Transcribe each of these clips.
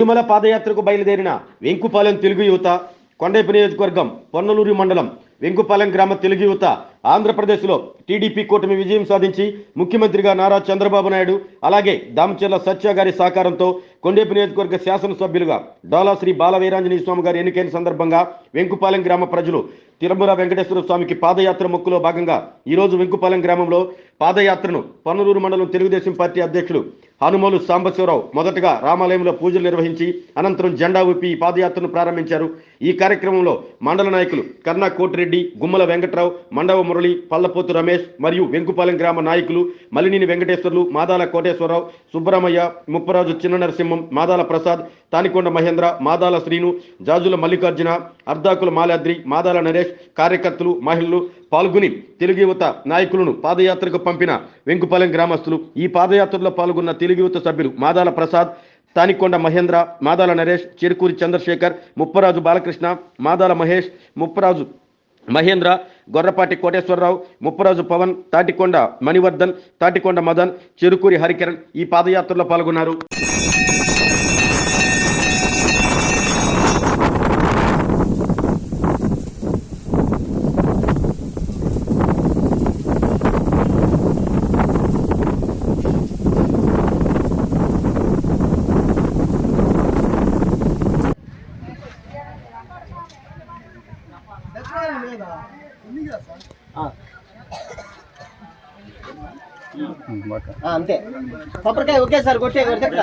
తిరుమల పాదయాత్రకు బయలుదేరిన వెంకుపాలెం తెలుగు యువత కొండైపు నియోజకవర్గం పొన్నలూరు మండలం వెంకుపాలెం గ్రామ తెలుగు యువత ఆంధ్రప్రదేశ్లో టీడీపీ కూటమి విజయం సాధించి ముఖ్యమంత్రిగా నారా చంద్రబాబు నాయుడు అలాగే దామచర్ల సత్య గారి సహకారంతో కొండేపు నియోజకవర్గ శాసనసభ్యులుగా డోలా శ్రీ బాలవీరాంజనేయ స్వామి గారు ఎన్నికైన సందర్భంగా వెంకుపాలెం గ్రామ ప్రజలు తిరుమల వెంకటేశ్వర స్వామికి పాదయాత్ర మొక్కులో భాగంగా ఈరోజు వెంకుపాలెం గ్రామంలో పాదయాత్రను పన్నలూరు మండలం తెలుగుదేశం పార్టీ అధ్యక్షులు హనుమోలు సాంబశివరావు మొదటగా రామాలయంలో పూజలు నిర్వహించి అనంతరం జెండా ఊపి పాదయాత్రను ప్రారంభించారు. ఈ కార్యక్రమంలో మండల నాయకులు కర్ణా కోటిరెడ్డి గుమ్మల వెంకట్రావు మండవ మురళి పల్లపోతు రమేష్ మరియు వెంకుపాలెం గ్రామ నాయకులు మలినేని వెంకటేశ్వర్లు మాదాల కోటేశ్వరరావు సుబ్బరామయ్య ముప్పరాజు చిన్న నరసింహం మాదాల ప్రసాద్ తానికొండ మహేంద్ర మాదాల శ్రీను జాజుల మల్లికార్జున అర్ధాకుల మాలాద్రి మాదాల నరేష్ కార్యకర్తలు మహిళలు పాల్గొని తెలుగు యువత నాయకులను పాదయాత్రకు పంపిన వెంకుపాలెం గ్రామస్తులు. ఈ పాదయాత్రలో పాల్గొన్న తెలుగు యువత సభ్యులు మాదాల ప్రసాద్ తానికొండ మహేంద్ర మాదాల నరేష్ చెరుకూరి చంద్రశేఖర్ ముప్పరాజు బాలకృష్ణ మాదాల మహేష్ ముప్పరాజు మహేంద్ర గొర్రపాటి కోటేశ్వరరావు ముప్పరాజు పవన్ తాటికొండ మణివర్ధన్ తాటికొండ మదన్ చెరుకూరి హరికరణ్ ఈ పాదయాత్రలో పాల్గొన్నారు. అంతే కొబ్బరికాయ ఒకేసారి కొట్టే కొడితే ఎక్కడ?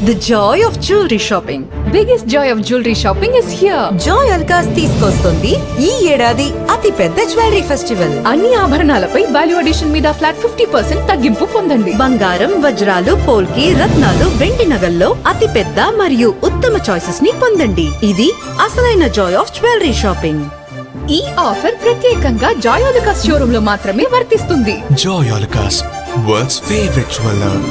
The joy of jewelry shopping. biggest joy of jewelry shopping is here. Joyalukkas తీసుకొస్తుంది ఈ ఏడాది అతి పెద్ద జ్యువెలరీ ఫెస్టివల్ అన్ని ఆభరణాలపై వాల్యూ అడిషన్ మీద ఫ్లాట్ ఫిఫ్టీ పర్సెంట్ తగ్గింపు పొందండి బంగారం వజ్రాలు పోల్కి రత్నాలు వెండి నగల్లో అతి పెద్ద మరియు ఉత్తమ చాయిసెస్ని పొందండి ఇది అసలైన జాయ్ ఆఫ్ జ్యువెలరీ షాపింగ్ ఈ ఆఫర్ ప్రత్యేకంగా జాయోలికాస్ షోరూమ్లో మాత్రమే వర్తిస్తుంది. Joyalukkas works favourite jeweller